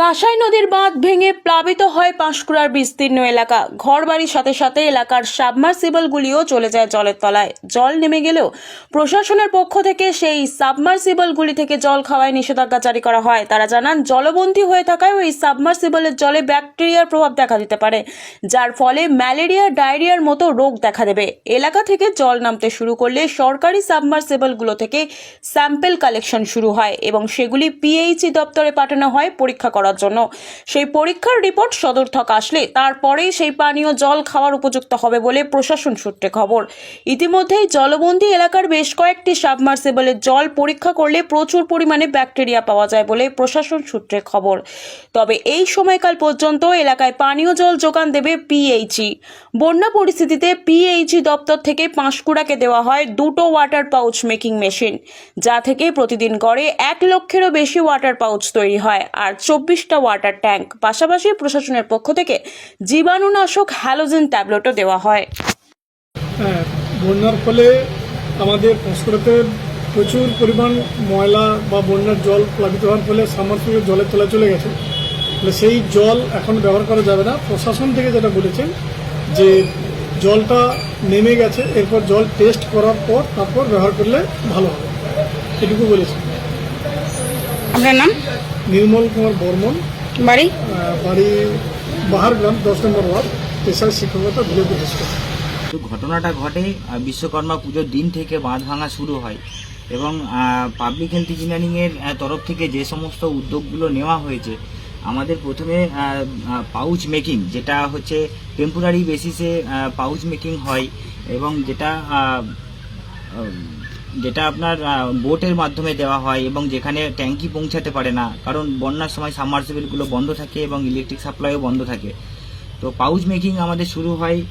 কাঁসাই নদীর বাঁধ ভেঙে প্লাবিত হয় পাঁশকুড়ার বিস্তীর্ণ এলাকা। ঘরবাড়ির সাথে সাথে এলাকার সাবমার্সিবলগুলিও চলে যায় জলের তলায়। জল নেমে গেলেও প্রশাসনের পক্ষ থেকে সেই সাবমার্সিবলগুলি থেকে জল খাওয়ায় নিষেধাজ্ঞা জারি করা হয়। তারা জানান, জলবন্দী হয়ে থাকায় ওই সাবমার্সিবলের জলে ব্যাকটেরিয়ার প্রভাব দেখা দিতে পারে, যার ফলে ম্যালেরিয়া, ডায়রিয়ার মতো রোগ দেখা দেবে। এলাকা থেকে জল নামতে শুরু করলে সরকারি সাবমার্সিবলগুলো থেকে স্যাম্পেল কালেকশন শুরু হয় এবং সেগুলি পিএইচই দপ্তরে পাঠানো হয় পরীক্ষা করার জন্য। সেই পরীক্ষার রিপোর্ট সদর্থক আসলে, তারপরেই সেই পানীয় জল খাওয়ার উপযুক্ত হবে বলে প্রশাসন সূত্রে খবর। ইতিমধ্যেই জলবন্দী এলাকার বেশ কয়েকটি সাবমার্সিবলের জল পরীক্ষা করলে প্রচুর পরিমাণে ব্যাকটেরিয়া পাওয়া যায় বলে প্রশাসন সূত্রে খবর। তবে এই সময়কাল পর্যন্ত এলাকায় পানীয় জল যোগান দেবে পিএইচই বন্যা পরিস্থিতিতে পিএইচই দপ্তর থেকে পাঁশকুড়াকে দেওয়া হয় দুটো ওয়াটার পাউচ মেকিং মেশিন যা থেকে প্রতিদিন গড়ে এক লক্ষেরও বেশি ওয়াটার পাউচ তৈরি হয়। আর চব্বিশটা ওয়াটার ট্যাঙ্ক পাশাপাশি প্রশাসনের পক্ষ থেকে জীবাণুনাশক হ্যালোজেন ট্যাবলেটও দেওয়া হয়। হ্যাঁ বন্যার ফলে আমাদের পঁশকুড়াতে প্রচুর পরিমাণ ময়লা বা বন্যার জল প্লাবিত হওয়ার ফলে সামার জলের তলায় চলে গেছে। ফলে সেই জল এখন ব্যবহার করা যাবে না। প্রশাসন থেকে যেটা বলেছেন যে জলটা নেমে গেছে এরপর জল টেস্ট করার পর তারপর ব্যবহার করলে ভালো হবে। এটুকু বলেছেন আপনার নাম? নির্মল কুমার বর্মন। বাড়ি? বাড়ি বাহারগ্রাম দশ নম্বর ওয়ার্ড পেশায় শিক্ষকতা ভিলেজ তো ঘটনাটা ঘটে বিশ্বকর্মা পুজোর দিন থেকে বাঁধ ভাঙা শুরু হয় এবং পাবলিক হেলথ ইঞ্জিনিয়ারিংয়ের তরফ থেকে যে সমস্ত উদ্যোগগুলো নেওয়া হয়েছে আমাদের প্রথমে পাউচ মেকিং যেটা হচ্ছে টেম্পোরারি বেসিসে পাউচ মেকিং হয় এবং যেটা যেটা আপনার বোটের মাধ্যমে দেওয়া হয় এবং যেখানে ট্যাঙ্কি পৌঁছাতে পারে না। কারণ বন্যার সময় সাবমার্সিবলগুলো বন্ধ থাকে এবং ইলেকট্রিক সাপ্লাইও বন্ধ থাকে। তো পাউচ মেকিং আমাদের শুরু হয়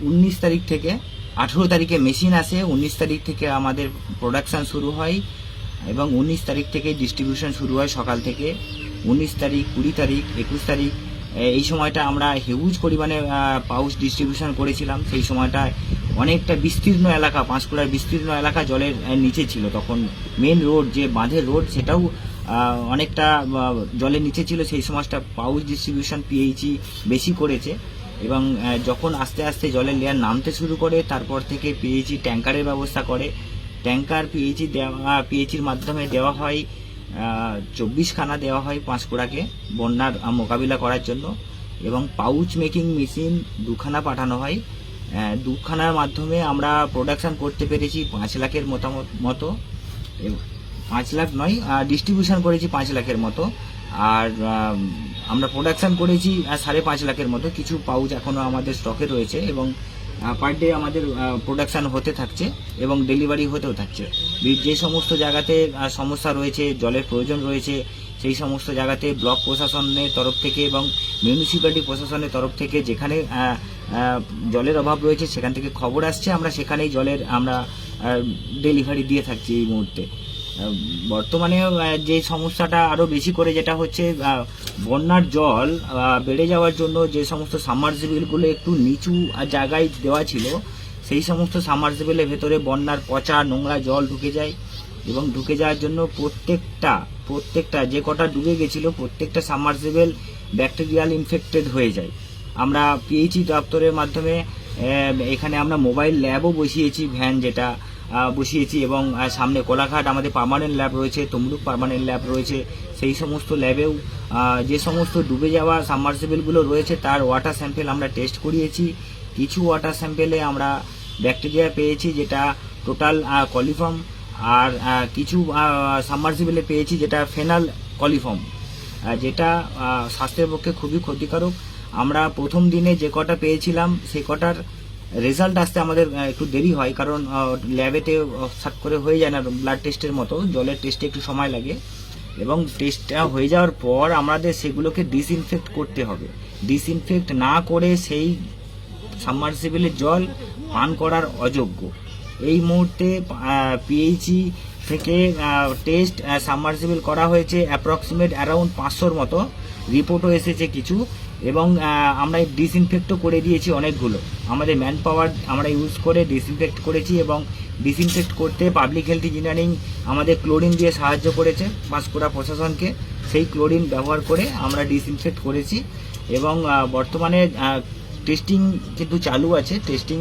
উনিশ তারিখ থেকে। আঠেরো তারিখে মেশিন আসে, উনিশ তারিখ থেকে আমাদের প্রোডাকশান শুরু হয় এবং উনিশ তারিখ থেকে ডিস্ট্রিবিউশন শুরু হয় সকাল থেকে। উনিশ তারিখ, কুড়ি তারিখ, একুশ তারিখ এই সময়টা আমরা হিউজ পরিমাণে পাউচ ডিস্ট্রিবিউশন করেছিলাম। সেই সময়টায় অনেকটা বিস্তীর্ণ এলাকা পাঁশকুড়ার বিস্তীর্ণ এলাকা জলের নিচে ছিল। তখন মেন রোড যে বাঁধের রোড সেটাও অনেকটা জলের নিচে ছিল। সেই সময়টা পাউচ ডিস্ট্রিবিউশন পিএইচই বেশি করেছে এবং যখন আস্তে আস্তে জলের লেয়ার নামতে শুরু করে, তারপর থেকে পিএইচই ট্যাঙ্কারের ব্যবস্থা করে। ট্যাঙ্কার পিএইচি দেওয়া পিএইচির মাধ্যমে দেওয়া হয়। চব্বিশ খানা দেওয়া হয় পাঁশকুড়াকে বন্যার মোকাবিলা করার জন্য এবং পাউচ মেকিং মেশিন দুখানা পাঠানো হয়। দুখানার মাধ্যমে আমরা প্রোডাকশান করতে পেরেছি পাঁচ লাখের মতামত মতো। পাঁচ লাখ নয় ডিস্ট্রিবিউশন করেছি পাঁচ লাখের মতো। আর আমরা প্রোডাকশান করেছি সাড়ে পাঁচ লাখের মতো। কিছু পাউচ এখনও আমাদের স্টকে রয়েছে এবং পার ডে আমাদের প্রোডাকশান হতে থাকছে এবং ডেলিভারি হতেও থাকছে। যে সমস্ত জায়গাতে সমস্যা রয়েছে, জলের প্রয়োজন রয়েছে, সেই সমস্ত জায়গাতে ব্লক প্রশাসনের তরফ থেকে এবং মিউনিসিপ্যালিটি প্রশাসনের তরফ থেকে যেখানে জলের অভাব রয়েছে, সেখান থেকে খবর আসছে। আমরা সেখানেই জলের আমরা ডেলিভারি দিয়ে থাকছি এই মুহূর্তে। বর্তমানে যে সমস্যাটা আরও বেশি করে যেটা হচ্ছে বন্যার জল বেড়ে যাওয়ার জন্য যে সমস্ত সাবমার্সিবলগুলো একটু নিচু জায়গায় দেওয়া ছিল, সেই সমস্ত সাবমার্সিবলের ভেতরে বন্যার পচা নোংরা জল ঢুকে যায় এবং ঢুকে যাওয়ার জন্য প্রত্যেকটা প্রত্যেকটা, যে কটা ডুবে গেছিল, প্রত্যেকটা সাবমার্সিবল ব্যাকটেরিয়াল ইনফেক্টেড হয়ে যায়। আমরা পিএইচই দপ্তরের মাধ্যমে এখানে আমরা মোবাইল ল্যাবও বসিয়েছি ভ্যান যেটা বসিয়েছি এবং সামনে কোলাঘাট আমাদের পার্মানেন্ট ল্যাব রয়েছে, তমলুক পার্মানেন্ট ল্যাব রয়েছে, সেই সমস্ত ল্যাবেও যে সমস্ত ডুবে যাওয়া সাবমার্সিবলগুলো রয়েছে, তার ওয়াটার স্যাম্পেল আমরা টেস্ট করিয়েছি। কিছু ওয়াটার স্যাম্পেলে আমরা ব্যাকটেরিয়া পেয়েছি যেটা টোটাল কলিফর্ম আর কিছু সাবমার্সিবলে পেয়েছি যেটা ফেনাল কলিফর্ম যেটা স্বাস্থ্যের পক্ষে খুবই ক্ষতিকারক। আমরা প্রথম দিনে যে কটা পেয়েছিলাম, সে কটার রেজাল্ট আসতে আমাদের একটু দেরি হয়, কারণ ল্যাবেতে সাট করে হয়ে যায় না ব্লাড টেস্টের মতো, জলের টেস্টে একটু সময় লাগে। এবং টেস্টটা হয়ে যাওয়ার পর আমাদের সেগুলোকে ডিসইনফেক্ট করতে হবে। ডিসইনফেক্ট না করে সেই সাবমার্সিবলের জল পান করার অযোগ্য। এই মুহূর্তে পিএইচই থেকে টেস্ট সাবমার্সিবল করা হয়েছে অ্যাপ্রক্সিমেট অ্যারাউন্ড পাঁচশোর মতো। রিপোর্টও এসেছে কিছু। এবং আমরা ডিসইনফেক্টও করে দিয়েছি অনেকগুলো। আমাদের ম্যান পাওয়ার আমরা ইউজ করে ডিসইনফেক্ট করেছি এবং ডিসইনফেক্ট করতে পাবলিক হেলথ ইঞ্জিনিয়ারিং আমাদের ক্লোরিন দিয়ে সাহায্য করেছে পাঁশকুড়া প্রশাসনকে। সেই ক্লোরিন ব্যবহার করে আমরা ডিসইনফেক্ট করেছি এবং বর্তমানে টেস্টিং কিন্তু চালু আছে। টেস্টিং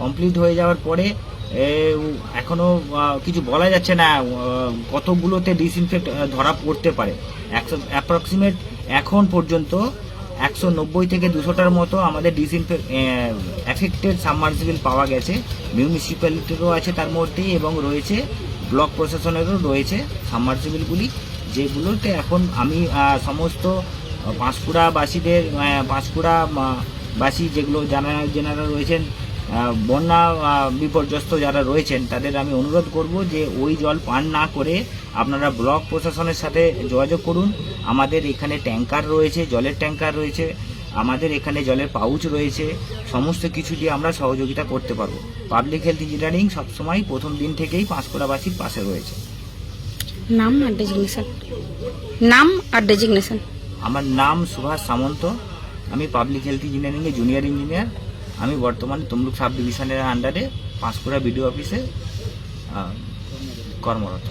কমপ্লিট হয়ে যাওয়ার পরে এখনও কিছু বলা যাচ্ছে না কতগুলোতে ডিসইনফেক্ট ধরা পড়তে পারে। অ্যাপ্রক্সিমেট এখন পর্যন্ত একশো নব্বই থেকে দুশোটার মতো আমাদের ডিসইনফে এফেক্টেড সাবমার্সিবল পাওয়া গেছে। মিউনিসিপ্যালিটিরও আছে তার মধ্যেই এবং রয়েছে ব্লক প্রশাসনেরও রয়েছে সাবমার্সিবলগুলি যেগুলোতে এখন আমি সমস্ত পাঁশকুড়াবাসীদের পাঁশকুড়াবাসী বাসী যেগুলো যারা যেনারা রয়েছেন বন্যা বিপর্যস্ত যারা রয়েছেন তাদের আমি অনুরোধ করব যে ওই জল পান না করে আপনারা ব্লক প্রশাসনের সাথে যোগাযোগ করুন। আমাদের এখানে ট্যাঙ্কার রয়েছে জলের ট্যাঙ্কার রয়েছে আমাদের এখানে জলের পাউচ রয়েছে সমস্ত কিছু দিয়ে আমরা সহযোগিতা করতে পারব। পাবলিক হেলথ ইঞ্জিনিয়ারিং সবসময় প্রথম দিন থেকেই পাঁশকুড়াবাসীর পাশে রয়েছে। নাম আর ডেজিগনেশন। নাম আর ডেজিগনেশন। আমার নাম সুভাষ সামন্ত আমি পাবলিক হেলথ ইঞ্জিনিয়ারিংয়ে জুনিয়র ইঞ্জিনিয়ার। আমি বর্তমানে তমলুক সাব ডিভিশনের আন্ডারে পাঁশকুড়া বিডিও অফিসে কর্মরত।